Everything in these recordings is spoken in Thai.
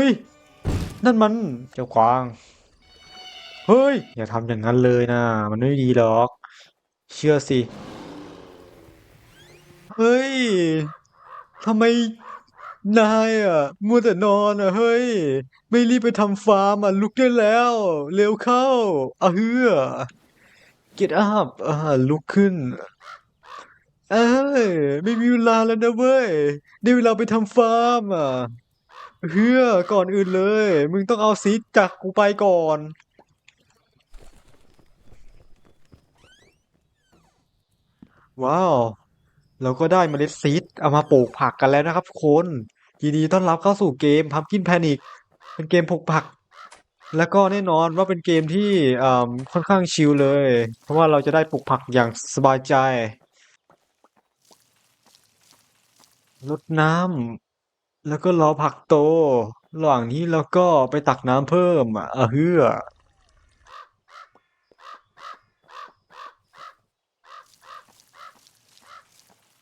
ฮ้ย นั่นมันเจ้ากวาง เฮ้ย อย่าทำอย่างนั้นเลยนะ มันไม่ดีหรอก เชื่อสิ เฮ้ยทำไมนายอะ มัวแต่นอนอะ เฮ้ย ไม่รีบไปทำฟาร์มอะ ลุกได้แล้ว เร็วเข้าอะเฮือ get up อ่าลุกขึ้น เอ้ย ไม่มีเวลาแล้วนะเว้ย ได้เวลาไปทำฟาร์มอะ เฮือก่อนอื่นเลย มึงต้องเอาซีดจากกูไปก่อน ว้าว เราก็ได้เมล็ดซีดเอามาปลูกผักกันแล้วนะครับคนยินดีต้อนรับเข้าสู่เกม Pumpkin Panic เป็นเกมปลูกผัก แล้วก็แน่นอนว่าเป็นเกมที่ค่อนข้างชิลเลย เพราะว่าเราจะได้ปลูกผักอย่างสบายใจรดน้ำ แล้วก็รอผักโต ระหว่างนี้เราก็ไปตักน้ำเพิ่มอะเฮือ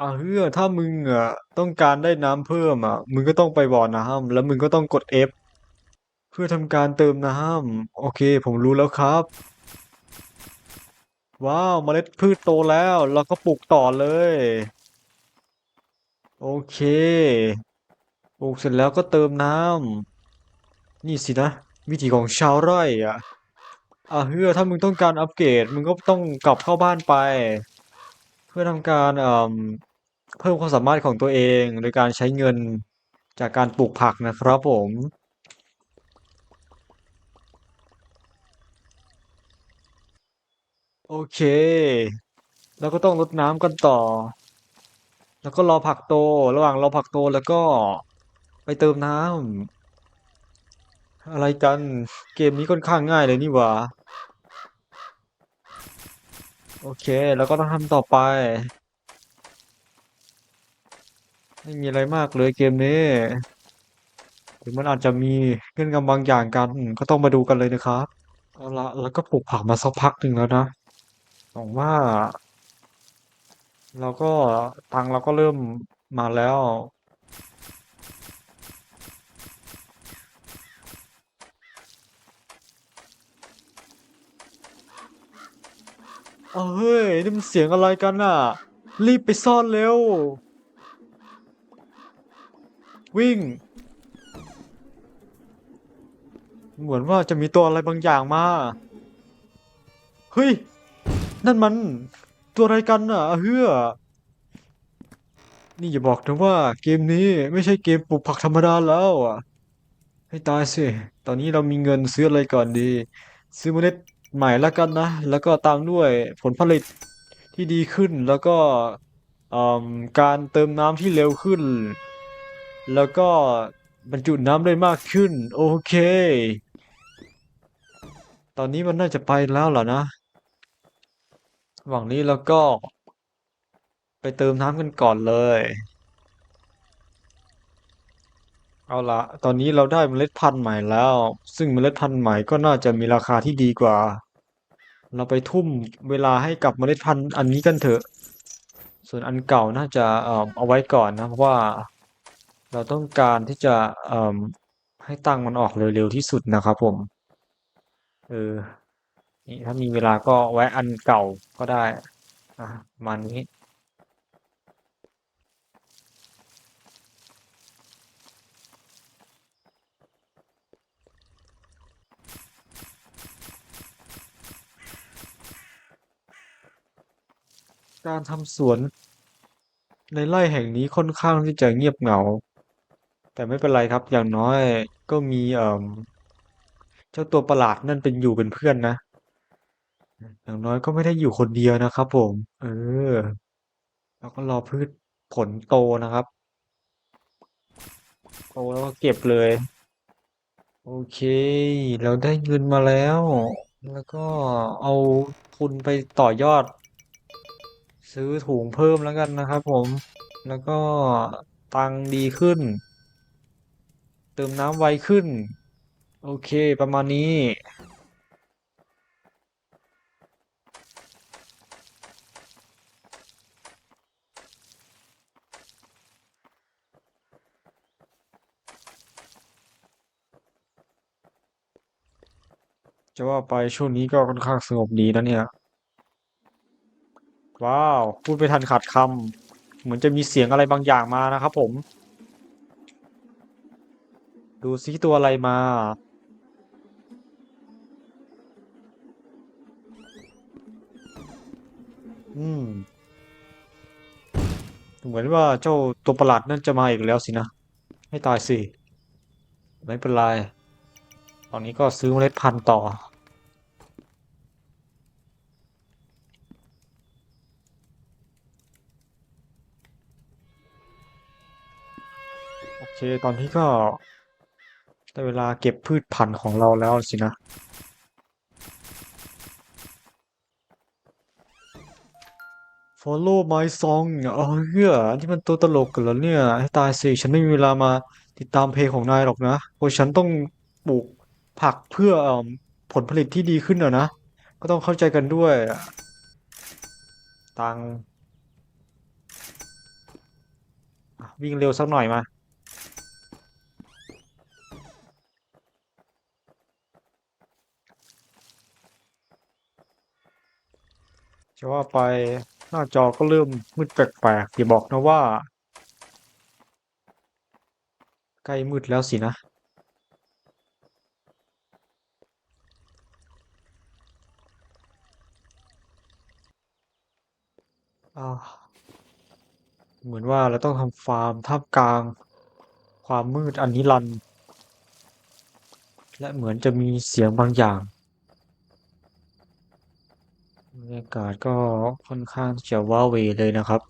อ่าเฮือถ้ามึงอะต้องการได้น้ำเพิ่มอะ มึงก็ต้องไปบ่อน้ำแล้วมึงก็ต้องกด F เพื่อทำการเติมน้ำโอเค ผมรู้แล้วครับ ว้าวเมล็ดพืชโตแล้วเราก็ปลูกต่อเลย โอเค ปลูกเสร็จแล้วก็เติมน้ำนี่สินะ วิธีของชาวไร่อะอ่าเฮือถ้ามึงต้องการอัปเกรดมึงก็ต้องกลับเข้าบ้านไป เพื่อทำการเอ่มเพิ่มความสามารถของตัวเองโดยการใช้เงินจากการปลูกผักนะครับผมโอเค แล้วก็ต้องรดน้ำกันต่อ แล้วก็รอผักโต ระหว่างรอผักโตแล้วก็ ไปเติมน้ำอะไรกัน เกมนี้ค่อนข้างง่ายเลยนี่หว่า โอเค แล้วก็ต้องทำต่อไป ไม่มีอะไรมากเลยเกมนี้ถึงมันอาจจะมีเงื่อนงำบางอย่างกัน ก็ต้องมาดูกันเลยนะครับเอาละแล้วก็ปลูกผักมาสักพักหนึ่งแล้วนะหวังว่า เราก็ตังเราก็เริ่มมาแล้ว เอาเฮ้ยนี่มันเสียงอะไรกันน่ะ รีบไปซ่อนเร็ว วิ่ง เหมือนว่าจะมีตัวอะไรบางอย่างมา เฮ้ย นั่นมัน ตัวอะไรกันน่ะเฮือนี่อย่าบอกนะว่าเกมนี้ไม่ใช่เกมปลูกผักธรรมดาแล้วอะ ให้ตายสิ ตอนนี้เรามีเงินซื้ออะไรก่อนดี ซื้อเมล็ด ใหม่แล้วกันนะ แล้วก็ตามด้วยผลผลิตที่ดีขึ้นแล้วก็การเติมน้ำที่เร็วขึ้น แล้วก็บรรจุน้ำได้มากขึ้น โอเค ตอนนี้มันน่าจะไปแล้วเหรอนะ หว่างนี้เราก็ ไปเติมน้ำกันก่อนเลย เอาละตอนนี้เราได้เมล็ดพันธุ์ใหม่แล้ว ซึ่งเมล็ดพันธุ์ใหม่ก็น่าจะมีราคาที่ดีกว่า เราไปทุ่มเวลาให้กับเมล็ดพันธุ์อันนี้กันเถอะ ส่วนอันเก่าน่าจะเอ่อเอาไว้ก่อนนะเพราะว่า เราต้องการที่จะเอ่อให้ตังมันออกเร็วๆที่สุดนะครับผม เออนี่ถ้ามีเวลาก็แวะอันเก่าก็ได้ อะมานี้ การทำสวน ในไร่แห่งนี้ค่อนข้างที่จะเงียบเหงา แต่ไม่เป็นไรครับ อย่างน้อยก็มีเอ่อเจ้าตัวประหลาดนั่นเป็นอยู่เป็นเพื่อนนะ อย่างน้อยก็ไม่ได้อยู่คนเดียวนะครับผม เออ แล้วก็รอพืชผลโตนะครับ โตแล้วก็เก็บเลย โอเค เราได้เงินมาแล้ว แล้วก็เอาทุนไปต่อยอด ซื้อถุงเพิ่มแล้วกันนะครับผม แล้วก็ตังดีขึ้น เติมน้ำไวขึ้น โอเคประมาณนี้ จะว่าไปช่วงนี้ก็ค่อนข้างสงบดีนะเนี่ย ว้าว พูดไม่ทันขาดคำเหมือนจะมีเสียงอะไรบางอย่างมานะครับผม ดูซิตัวอะไรมา อืม เหมือนว่าเจ้าตัวประหลาดนั่นจะมาอีกแล้วสินะ ให้ตายสิ ไม่เป็นไร ตอนนี้ก็ซื้อเมล็ดพันธุ์ต่อ เคตอนนี้ก็ได้เวลาเก็บพืชพันธุ์ของเราแล้วสินะ Follow my song เออเหี้ยนี่มันตัวตลกกันแล้วเนี่ย ให้ตายสิ ฉันไม่มีเวลามาติดตามเพลงของนายหรอกนะเพราะฉันต้องปลูกผักเพื่ออผลผลิตที่ดีขึ้นอะนะ ก็ต้องเข้าใจกันด้วย ตังวิ่งเร็วสักหน่อยมา จะว่าไปหน้าจอก็เริ่มมืดแปลกๆอย่าบอกนะว่า ใกล้มืดแล้วสินะ เหมือนว่าเราต้องทำฟาร์มท่ามกลาง ความมืดอันนิรัน และเหมือนจะมีเสียงบางอย่าง บรรยากาศก็ค่อนข้างจะว้าเวเลยนะครับ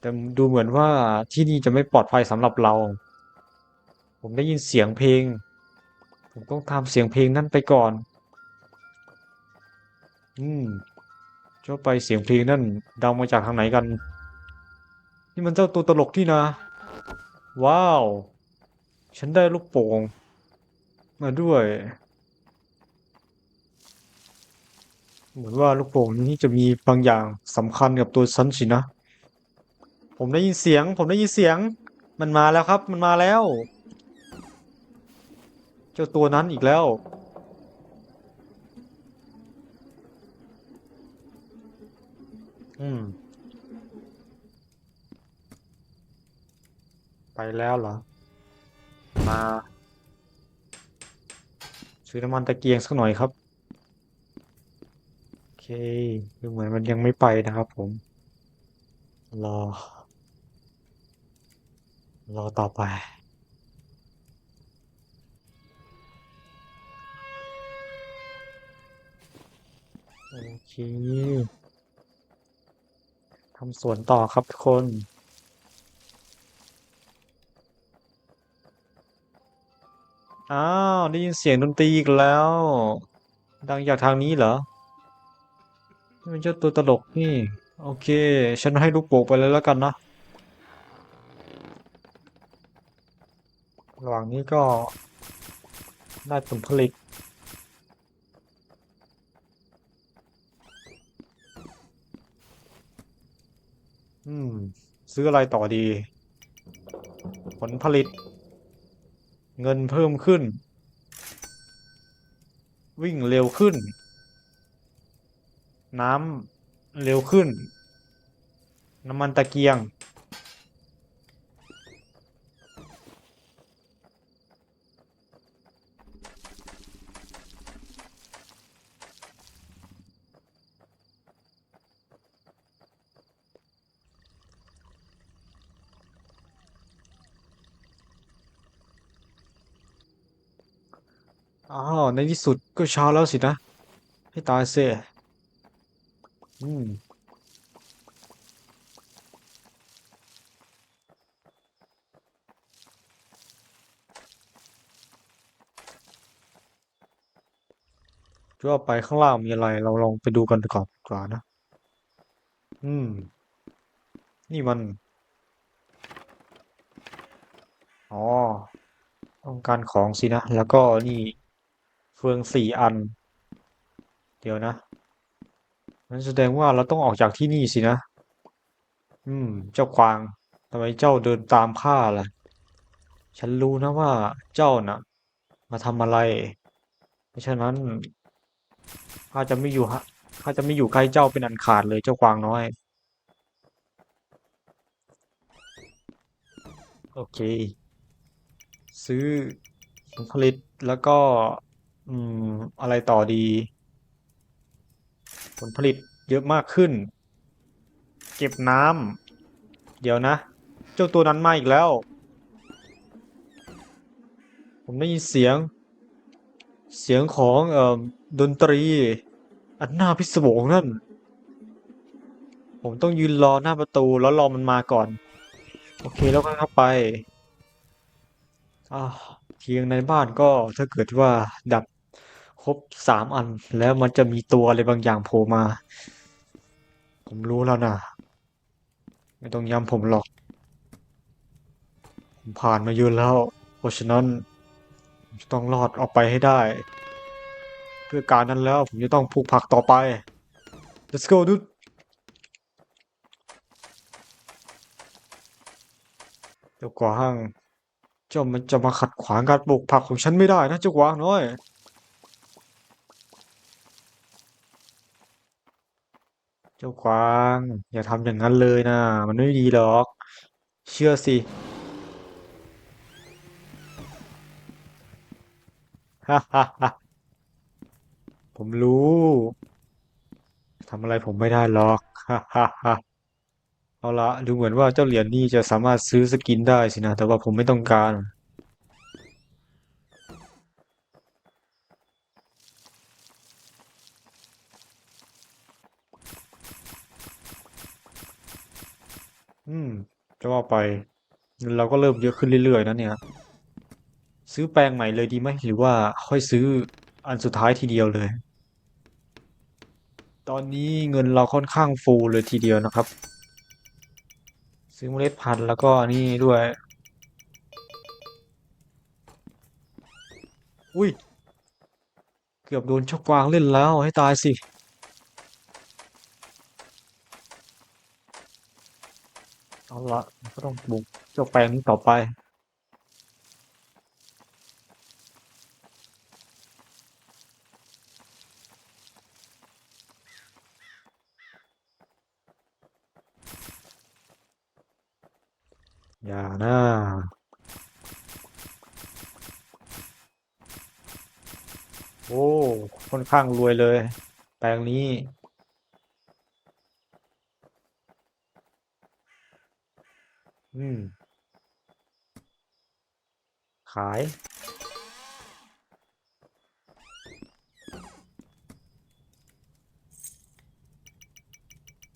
แต่ดูเหมือนว่าที่นี่จะไม่ปลอดภัยสำหรับเรา ผมได้ยินเสียงเพลง ผมต้องทำเสียงเพลงนั่นไปก่อน อืมเจ้าไปเสียงเพลงนั่นดังมาจากทางไหนกัน นี่มันเจ้าตัวตลกที่นะ ว้าว ฉันได้ลูกโป่งมาด้วย เหมือนว่าลูกโป่งนี้จะมีบางอย่างสำคัญกับตัวฉันสินะ ผมได้ยินเสียง ผมได้ยินเสียง มันมาแล้วครับ มันมาแล้ว เจ้าตัวนั้นอีกแล้วอืม ไปแล้วเหรอ มา ซื้อน้ำมันตะเกียงสักหน่อยครับ โอเคดูเหมือนมันยังไม่ไปนะครับผม รอ รอต่อไปโอเคทำสวนต่อครับทุกคน อ้าวได้ยินเสียงดนตรีอีกแล้ว ดังจากทางนี้เหรอนี่มันเจ้าตัวตลกนี่ โอเค ฉันให้ลูกโป่งไปเลยแล้วกันนะระหว่างนี้ก็ได้ผลผลิตอืม ซื้ออะไรต่อดี ผลผลิต เงินเพิ่มขึ้น วิ่งเร็วขึ้น น้ำเร็วขึ้น น้ำมันตะเกียง อ้าวในที่สุดก็เช้าแล้วสินะ ให้ตายเสียอืมจะว่าไปข้างล่างมีอะไร เราลองไปดูกันก่อนดีกว่านะ อืม นี่มัน อ๋อ ต้องการของสินะ แล้วก็นี่ เฟืองสี่อัน เดี๋ยวนะนั่นแสดงว่าเราต้องออกจากที่นี่สินะ อืม เจ้ากวางทำไมเจ้าเดินตามข้าล่ะ ฉันรู้นะว่าเจ้าน่ะ มาทำอะไร เพราะฉะนั้นข้าจะไม่อยู่ฮะข้าจะไม่อยู่ใกล้เจ้าเป็นอันขาดเลยเจ้ากวางน้อย โอเค ซื้อผลผลิตแล้วก็ อืม อะไรต่อดี ผลผลิตเยอะมากขึ้น เก็บน้ำเดี๋ยวนะ เจ้าตัวนั้นมาอีกแล้ว ผมได้ยินเสียง เสียงของเอ่อดนตรี อันน่าพิศวงนั่น ผมต้องยืนรอหน้าประตูแล้วรอมันมาก่อน โอเคแล้วก็เข้าไปอ่าเทียงในบ้านก็ถ้าเกิดว่าดับ ครบสามอันแล้วมันจะมีตัวอะไรบางอย่างโผล่มา ผมรู้แล้วนะไม่ต้องย้ำผมหรอก ผมผ่านมาเยอะแล้ว เพราะฉะนั้นต้องรอดออกไปให้ได้ เพื่อการนั้นแล้วผมจะต้องปลูกผักต่อไป let's go dude เจ้ากวางเจ้ามันจะมาขัดขวางการปลูกผักของฉันไม่ได้นะเจ้ากวางน้อย เจ้ากวาง อย่าทำอย่างนั้นเลยนะ มันไม่ดีหรอก เชื่อสิ ฮ่าฮ่าฮ่าผมรู้ทำอะไรผมไม่ได้หรอก ฮ่าฮ่าฮ่าเอาละดูเหมือนว่าเจ้าเหรียญนี่จะสามารถซื้อสกินได้สินะ แต่ว่าผมไม่ต้องการ อืมจะว่าไปเงินเราก็เริ่มเยอะขึ้นเรื่อยๆนะเนี่ย ซื้อแปลงใหม่เลยดีไหมหรือว่าค่อยซื้ออันสุดท้ายทีเดียวเลย ตอนนี้เงินเราค่อนข้างฟูเลยทีเดียวนะครับ ซื้อเมล็ดพันธุ์แล้วก็นี่ด้วย อุ้ย เกือบโดนเจ้ากวางเล่นแล้วให้ตายสิ เอา ละก็ต้องบุกเจ้าแปลงนี้ต่อไป อย่านะโอ้ค่อนข้างรวยเลย แปลงนี้ อืม ขาย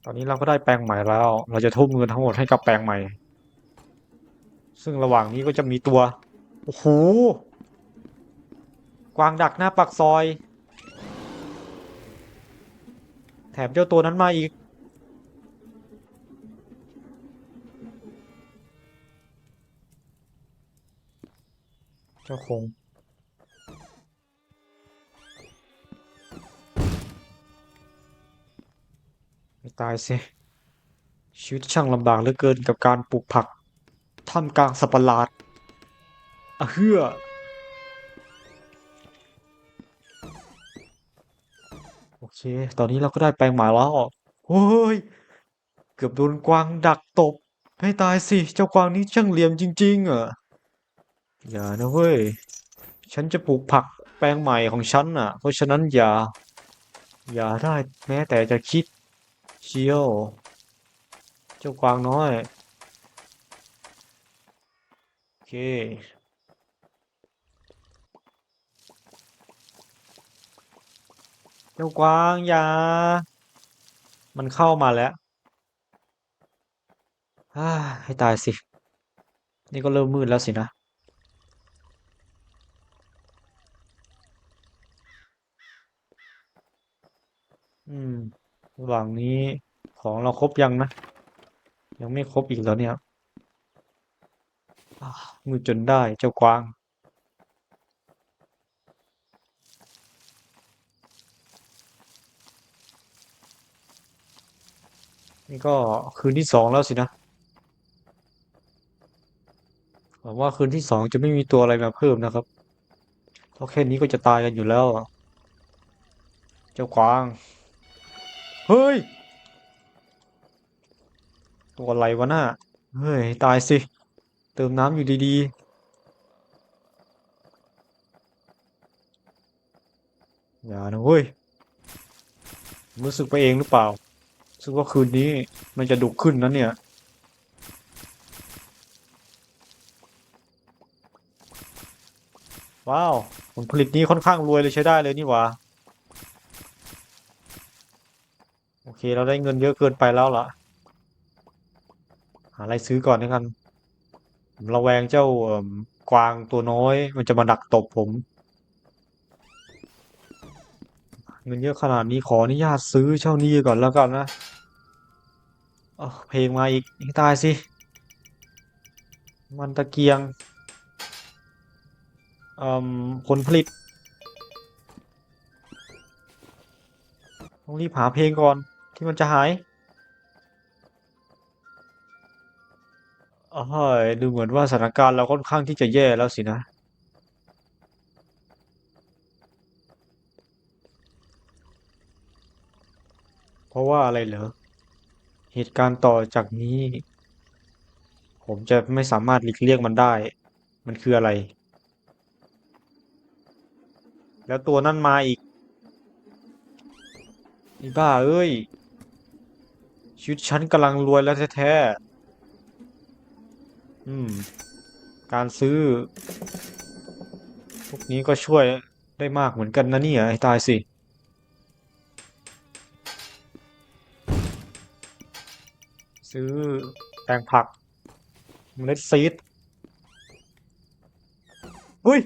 ตอนนี้เราก็ได้แปลงใหม่แล้ว เราจะทุ่มเงินทั้งหมดให้กับแปลงใหม่ ซึ่งระหว่างนี้ก็จะมีตัว โอ้โห กวางดักหน้าปากซอย แถมเจ้าตัวนั้นมาอีก เจ้าคงไม่ตายสิ ชีวิตช่างลำบากเหลือเกินกับการปลูกผักท่ามกลางสัตว์ปหลาดอะเฮือโอเค ตอนนี้เราก็ได้แปลงหมาแล้วโอ้ย เกือบโดนกวางดักตบ ให้ตายสิ เจ้ากวางนี้ช่างเหลี่ยมจริง ๆ อะ อย่านะเว้ย ฉันจะปลูกผักแปลงใหม่ของฉันอะ เพราะฉะนั้นอย่า อย่าได้แม้แต่จะคิดเชียว เจ้ากวางน้อย โอเคเจ้ากวางอย่า มันเข้ามาแล้วให้ตายสิ นี่ก็เริ่มมืดแล้วสินะ อืมระหว่างนี้ของเราครบยังนะ ยังไม่ครบอีกแล้วเนี่ยมืดจนได้เจ้ากวาง นี่ก็คืนที่สองแล้วสินะหวังว่าคืนที่สองจะไม่มีตัวอะไรมาเพิ่มนะครับเพราะแค่นี้ก็จะตายกันอยู่แล้ว เจ้ากวาง เฮ้ย ตัวอะไรวะน่ะเฮ้ย ตายสิ เติมน้ำอยู่ดีๆ อย่านะเว้ย รู้สึกไปเองหรือเปล่ารู้สึกว่าคืนนี้มันจะดุขึ้นนะเนี่ยว้าวผลผลิตนี้ค่อนข้างรวยเลยใช้ได้เลยนี่หว่า โอ เคเราได้เงินเยอะเกินไปแล้วล่ะ หาอะไรซื้อก่อนนะครับระแวงเจ้ากวางตัวน้อย มันจะมาดักตบผม เงินเยอะขนาดนี้ขออนุญาตซื้อเช่านี้ก่อนแล้วกันนะอ้าวเพลงมาอีกตายสิ มันตะเกียงเอ่มผลผลิต ต้องรีบหาเพลงก่อน ที่มันจะหายอ้ายดูเหมือนว่าสถานการณ์เราค่อนข้างที่จะแย่แล้วสินะเพราะว่าอะไรเหรอ เหตุการณ์ต่อจากนี้ ผมจะไม่สามารถหลีกเลี่ยงมันได้ มันคืออะไร แล้วตัวนั่นมาอีกอ้บ้าเอ้ย ชีวิตฉันกำลังรวยแล้วแท้ๆอืม การซื้อ พวกนี้ก็ช่วยได้มากเหมือนกันนะเนี่ยไอ้ตายสิซื้อแปลงผักเมล็ดซีดอุ้ย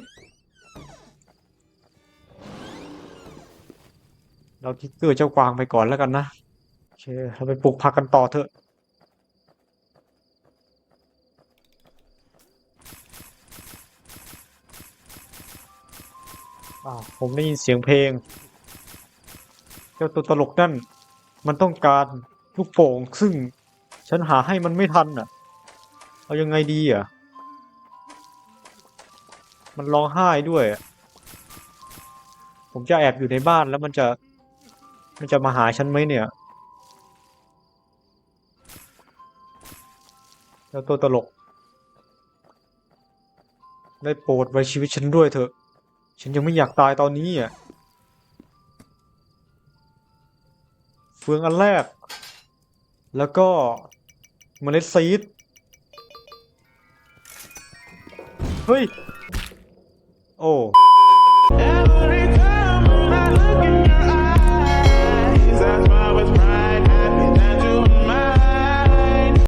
เราทิกเกอร์เจ้ากวางไปก่อนแล้วกันนะ เราไปปลูกผักกันต่อเถอะ อ้าว ผมได้ยินเสียงเพลง เจ้าตัวตลกนั่น มันต้องการลูกโป่ง ซึ่งฉันหาให้มันไม่ทันอะ เอายังไงดีอะ มันร้องไห้ด้วย ผมจะแอบอยู่ในบ้านแล้วมันจะ มันจะมาหาฉันไหมเนี่ย แล้วตัวตลก ได้โปรดไว้ชีวิตฉันด้วยเถอะ ฉันยังไม่อยากตายตอนนี้อะ เฟืองอันแรก แล้วก็เมล็ดซีด เฮ้ย โอ้